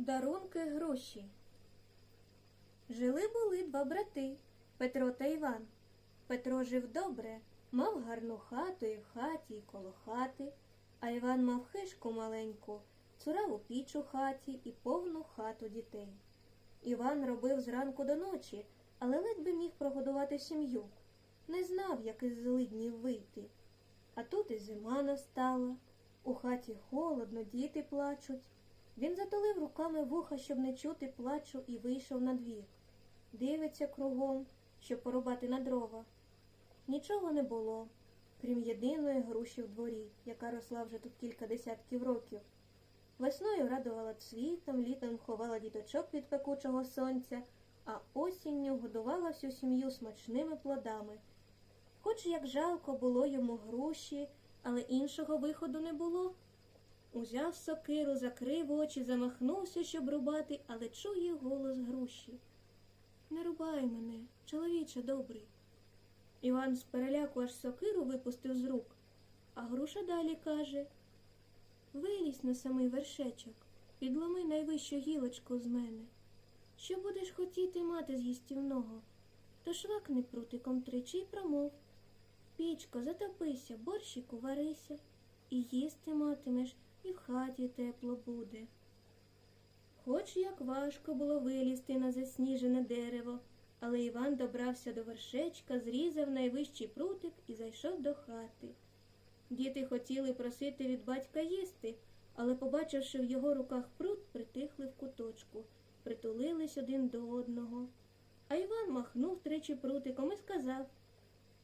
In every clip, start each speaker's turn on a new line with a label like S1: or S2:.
S1: Дарунки гроші. Жили були два брати Петро та Іван. Петро жив добре, мав гарну хату і в хаті, і коло хати, а Іван мав хишку маленьку, цураву піч у хаті і повну хату дітей. Іван робив зранку до ночі, але ледь би міг прогодувати сім'ю. Не знав, як із злиднів вийти. А тут і зима настала. У хаті холодно, діти плачуть. Він затулив руками вуха, щоб не чути плачу, і вийшов на двір. Дивиться кругом, щоб порубати на дрова. Нічого не було, крім єдиної груші в дворі, яка росла вже тут кілька десятків років. Весною радувала цвітом, літом ховала діточок від пекучого сонця, а осінню годувала всю сім'ю смачними плодами. Хоч як жалко було йому груші, але іншого виходу не було. Узяв сокиру, закрив очі, замахнувся, щоб рубати, але чує голос груші. Не рубай мене, чоловіче добрий. Іван з переляку аж сокиру випустив з рук, а груша далі каже Вилізь на самий вершечок, підломи найвищу гілочку з мене. Що будеш хотіти мати з їстівного? То швакни прутиком тричі й промов. Пічко, затопися, борщику варися, і їсти матимеш, і в хаті тепло буде. Хоч як важко було вилізти на засніжене дерево, але Іван добрався до вершечка, зрізав найвищий прутик і зайшов до хати. Діти хотіли просити від батька їсти, але, побачивши в його руках прут, притихли в куточку, притулились один до одного. А Іван махнув тричі прутиком і сказав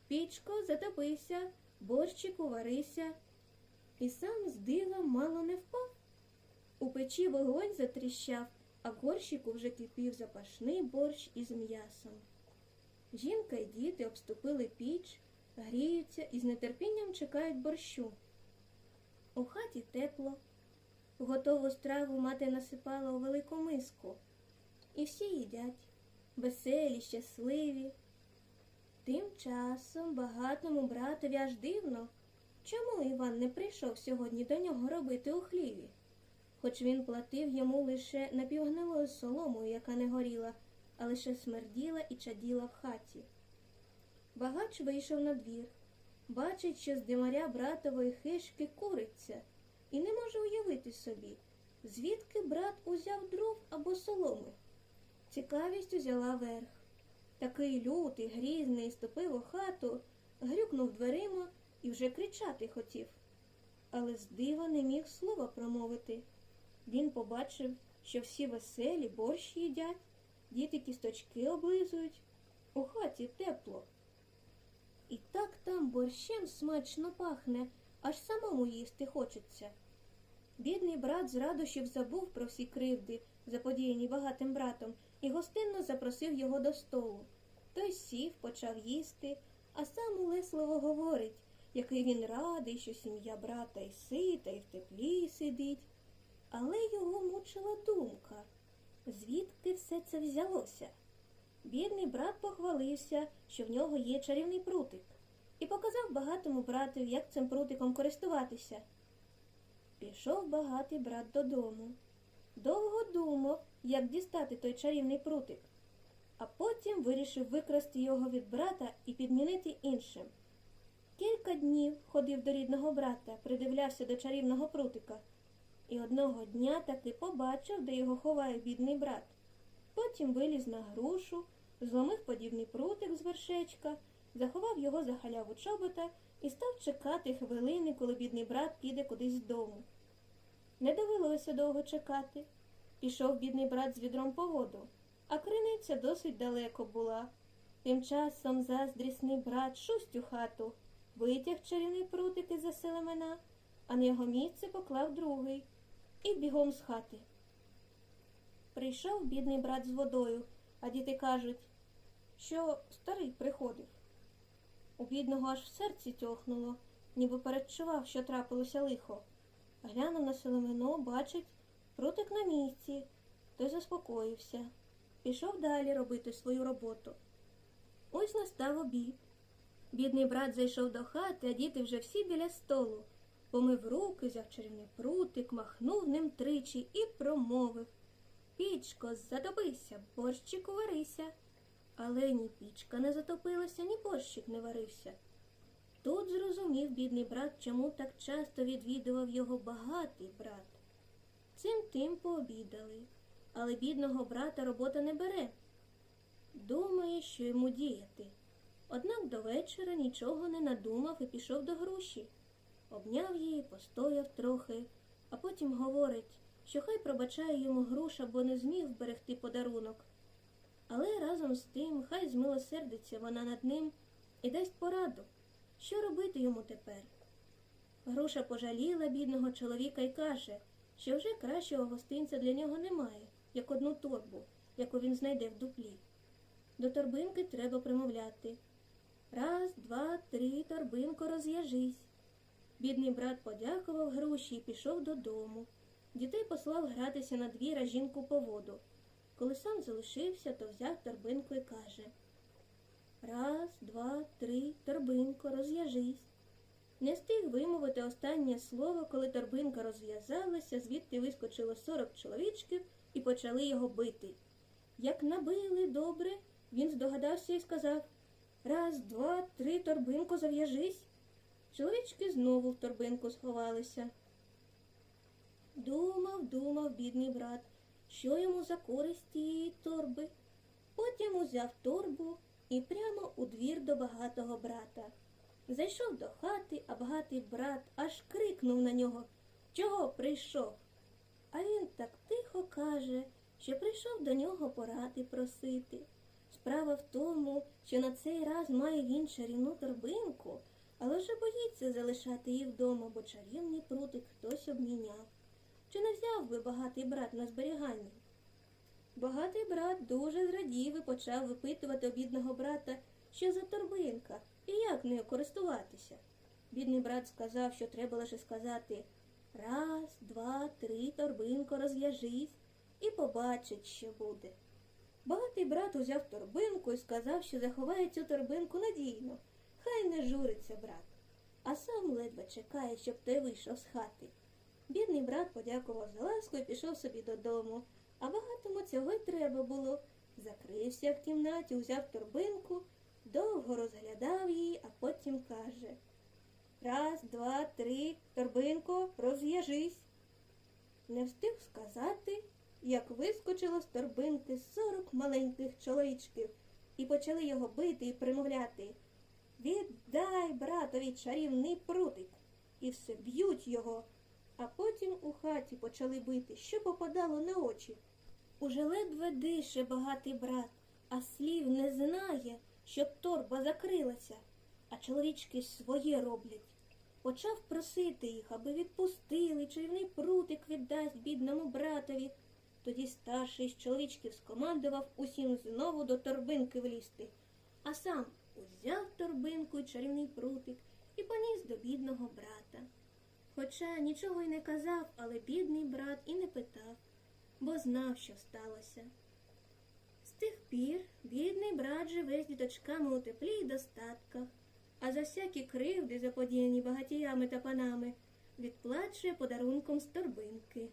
S1: Пічко, затопися, борщику варися. І сам з дива мало не впав. У печі вогонь затріщав, а горщику вже кипів запашний борщ із м'ясом. Жінка й діти обступили піч, гріються і з нетерпінням чекають борщу. У хаті тепло. Готову страву мати насипала у велику миску. І всі їдять, веселі, щасливі. Тим часом багатому братові аж дивно, чому Іван не прийшов сьогодні до нього робити у хліві, хоч він платив йому лише напівгнилою соломою, яка не горіла, а лише смерділа і чаділа в хаті. Багач вийшов на двір, бачить, що з димаря братової хишки куриться, і не може уявити собі, звідки брат узяв дров або соломи. Цікавість узяла верх. Такий лютий, грізний, ступив у хату, грюкнув дверима і вже кричати хотів. Але з дива не міг слова промовити. Він побачив, що всі веселі борщ їдять, діти кісточки облизують, у хаті тепло. І так там борщем смачно пахне, аж самому їсти хочеться. Бідний брат з радощів забув про всі кривди, заподіяні багатим братом, і гостинно запросив його до столу. Той сів, почав їсти, а сам улесливо говорить, який він радий, що сім'я брата й сита, і в теплі сидить. Але його мучила думка, звідки все це взялося. Бідний брат похвалився, що в нього є чарівний прутик, і показав багатому братові, як цим прутиком користуватися. Пішов багатий брат додому. Довго думав, як дістати той чарівний прутик, а потім вирішив викрасти його від брата і підмінити іншим. Кілька днів ходив до рідного брата, придивлявся до чарівного прутика, і одного дня таки побачив, де його ховає бідний брат. Потім виліз на грушу, зломив подібний прутик з вершечка, заховав його за халяву чобота і став чекати хвилини, коли бідний брат піде кудись з дому. Не довелося довго чекати. Пішов бідний брат з відром по воду, а криниця досить далеко була. Тим часом заздрісний брат шусть у хату, витяг чарівний прутик із за селемена, а на його місце поклав другий і бігом з хати. Прийшов бідний брат з водою, а діти кажуть, що старий приходив. У бідного аж в серці тьохнуло, ніби передчував, що трапилося лихо. Глянув на селемено, бачить, прутик на місці, той заспокоївся. Пішов далі робити свою роботу. Ось настав обід. Бідний брат зайшов до хати, а діти вже всі біля столу. Помив руки, взяв чарівний прутик, махнув ним тричі і промовив Пічко, затопися, борщику варися. Але ні пічка не затопилася, ні борщик не варився. Тут зрозумів бідний брат, чому так часто відвідував його багатий брат. Цим тим пообідали, але бідного брата робота не бере. Думає, що йому діяти. Однак до вечора нічого не надумав і пішов до груші. Обняв її, постояв трохи, а потім говорить, що хай пробачає йому груша, бо не зміг вберегти подарунок. Але разом з тим хай змилосердиться вона над ним і дасть пораду, що робити йому тепер. Груша пожаліла бідного чоловіка і каже, що вже кращого гостинця для нього немає, як одну торбу, яку він знайде в дуплі. До торбинки треба примовляти. Раз, два, три, торбинко, розв'яжись. Бідний брат подякував груші і пішов додому. Дітей послав гратися на двір, а жінку по воду. Коли сам залишився, то взяв торбинку і каже Раз, два, три, торбинко, розв'яжись. Не встиг вимовити останнє слово, коли торбинка розв'язалася, звідти вискочило сорок чоловічків і почали його бити. Як набили добре, він здогадався і сказав Раз, два, три, торбинко, зав'яжись. Чоловічки знову в торбинку сховалися. Думав, думав бідний брат, що йому за користь тієї торби. Потім узяв торбу і прямо у двір до багатого брата. Зайшов до хати, а багатий брат аж крикнув на нього Чого прийшов? А він так тихо каже, що прийшов до нього поради просити. Справа в тому, що на цей раз має він чарівну торбинку, але вже боїться залишати її вдома, бо чарівний прутик хтось обміняв. Чи не взяв би багатий брат на зберігання? Багатий брат дуже зрадів і почав випитувати у бідного брата, що за торбинка і як нею користуватися. Бідний брат сказав, що треба лише сказати раз, два, три, торбинко, розв'яжись і побачить, що буде. Багатий брат узяв торбинку і сказав, що заховає цю торбинку надійно. Хай не журиться брат, а сам ледве чекає, щоб той вийшов з хати. Бідний брат подякував за ласку і пішов собі додому, а багатому цього й треба було. Закрився в кімнаті, узяв торбинку, довго розглядав її, а потім каже Раз, два, три, торбинко, розв'яжись. Не встиг сказати, як вискочило з торбинки сорок маленьких чоловічків і почали його бити і примовляти Віддай братові чарівний прутик. І все б'ють його, а потім у хаті почали бити, що попадало на очі. Уже ледве дише багатий брат, а слів не знає, щоб торба закрилася, а чоловічки своє роблять. Почав просити їх, аби відпустили, чарівний прутик віддасть бідному братові. Тоді старший з чоловічків скомандував усім знову до торбинки влізти, а сам узяв торбинку і чарівний прутик і поніс до бідного брата. Хоча нічого й не казав, але бідний брат і не питав, бо знав, що сталося. З тих пір бідний брат живе з діточками у теплі й достатках, а за всякі кривди, заподіяні багатіями та панами, відплачує подарунком з торбинки.